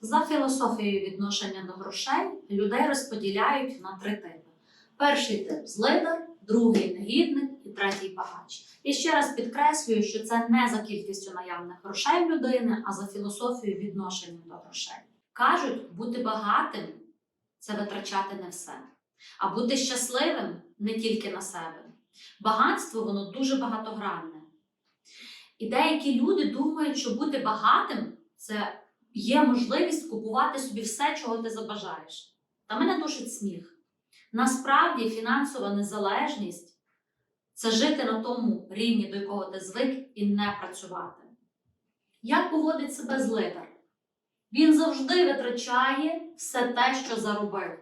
За філософією відношення до грошей людей розподіляють на три типи: перший тип злидар, другий негідник і третій багач. І ще раз підкреслюю, що це не за кількістю наявних грошей людини, а за філософією відношення до грошей. Кажуть, бути багатим це витрачати не все, а бути щасливим не тільки на себе. Багатство воно дуже багатогранне. І деякі люди думають, що бути багатим це є можливість купувати собі все, чого ти забажаєш. Та мене душить сміх. Насправді фінансова незалежність це жити на тому рівні, до якого ти звик, і не працювати. Як поводить себе злидар? Він завжди витрачає все те, що заробив.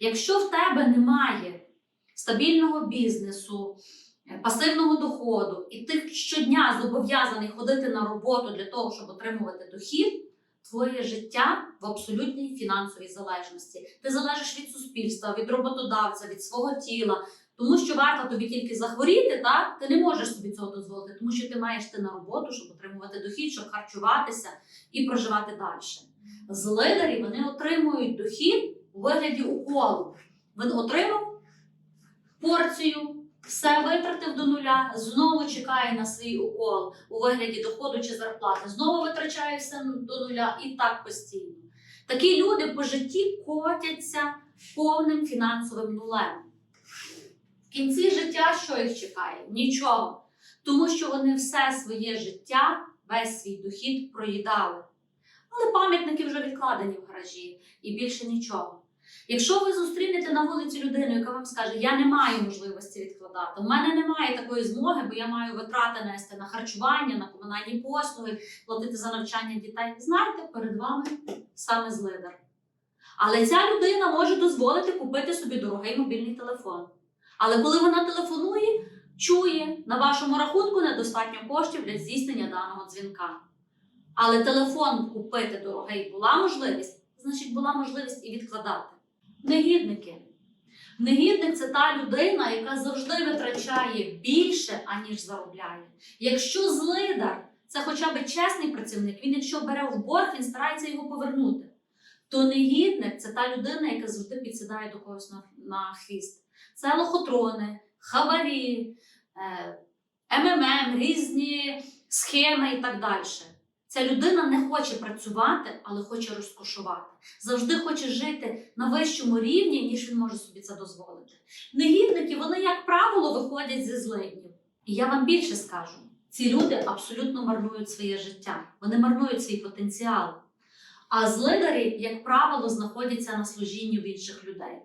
Якщо в тебе немає стабільного бізнесу, е, пасивного доходу, і ти щодня зобов'язаний ходити на роботу для того, щоб отримувати дохід, твоє життя в абсолютній фінансовій залежності. Ти залежиш від суспільства, від роботодавця, від свого тіла. Тому що варто тобі тільки захворіти, так ти не можеш собі цього дозволити, тому що ти маєш йти на роботу, щоб отримувати дохід, щоб харчуватися і проживати далі. З лидарів вони отримують дохід у вигляді уколу. Він отримав порцію, все витратив до нуля, знову чекає на свій укол у вигляді доходу чи зарплати, знову витрачає все до нуля і так постійно. Такі люди по житті котяться повним фінансовим нулем. В кінці життя що їх чекає? Нічого. Тому що вони все своє життя, весь свій дохід проїдали. Але пам'ятники вже відкладені в гаражі і більше нічого. Якщо ви зустрінете на вулиці людину, яка вам скаже, я не маю можливості відкладати, у мене немає такої змоги, бо я маю витрати нести на харчування, на комунальні послуги, платити за навчання дітей. Знайте, перед вами саме злидар. Але ця людина може дозволити купити собі дорогий мобільний телефон. Але коли вона телефонує, чує на вашому рахунку недостатньо коштів для здійснення даного дзвінка. Але телефон купити дорогий була можливість, значить була можливість і відкладати. Негідники. Негідник це та людина, яка завжди витрачає більше, аніж заробляє. Якщо злидар це хоча б чесний працівник, він якщо бере в борг, він старається його повернути. То негідник це та людина, яка завжди підсідає до когось на, на хвіст. Це лохотрони, хабарі, е, МММ, різні схеми і так далі. Ця людина не хоче працювати, але хоче розкошувати. Завжди хоче жити на вищому рівні, ніж він може собі це дозволити. Негідники, вони, як правило, виходять зі злиднів. І я вам більше скажу: ці люди абсолютно марнують своє життя, вони марнують свій потенціал. А злидарі, як правило, знаходяться на служінні в інших людей.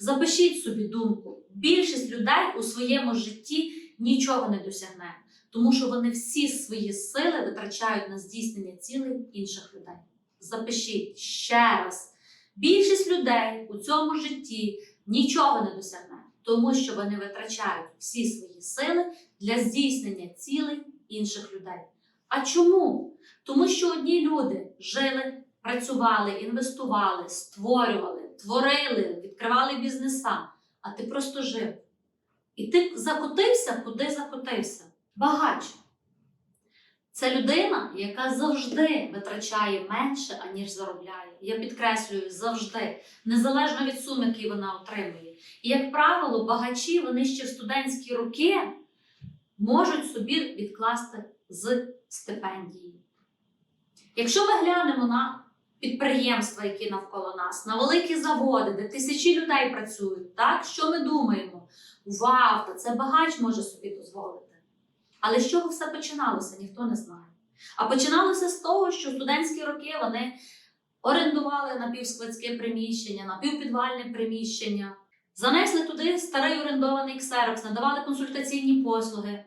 Запишіть собі думку: більшість людей у своєму житті нічого не досягне тому що вони всі свої сили витрачають на здійснення цілей інших людей. Запишіть ще раз: більшість людей у цьому житті нічого не досягне, тому що вони витрачають всі свої сили для здійснення цілей інших людей. А чому? Тому що одні люди жили, працювали, інвестували, створювали, творили, відкривали бізнеса, а ти просто жив. І ти закотився, куди закотився. Багач це людина, яка завжди витрачає менше, аніж заробляє. Я підкреслюю завжди, незалежно від суми, які вона отримує. І, як правило, багачі вони ще в студентські роки можуть собі відкласти з стипендії. Якщо ми глянемо на підприємства, які навколо нас, на великі заводи, де тисячі людей працюють, так що ми думаємо? Вау, та це багач може собі дозволити. Але з чого все починалося, ніхто не знає. А починалося з того, що студентські роки вони орендували напівскладське приміщення, напівпідвальне приміщення, занесли туди старий орендований ксерокс, надавали консультаційні послуги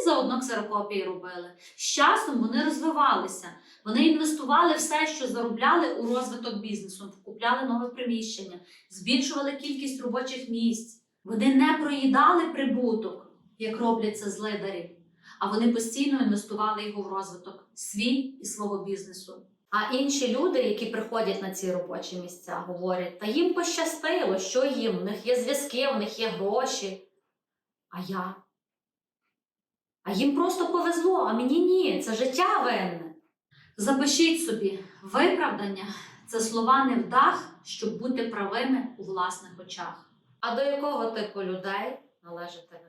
і заодно ксерокопії робили. З часом вони розвивалися, вони інвестували все, що заробляли у розвиток бізнесу, купляли нове приміщення, збільшували кількість робочих місць. Вони не проїдали прибуток, як роблять це злидарі а вони постійно інвестували його в розвиток свій і свого бізнесу. А інші люди, які приходять на ці робочі місця, говорять: та їм пощастило, що їм, у них є зв'язки, у них є гроші. А я? А їм просто повезло, а мені ні, це життя винне. Запишіть собі, Виправдання це слова не в дах, щоб бути правими у власних очах. А до якого типу людей належите ви?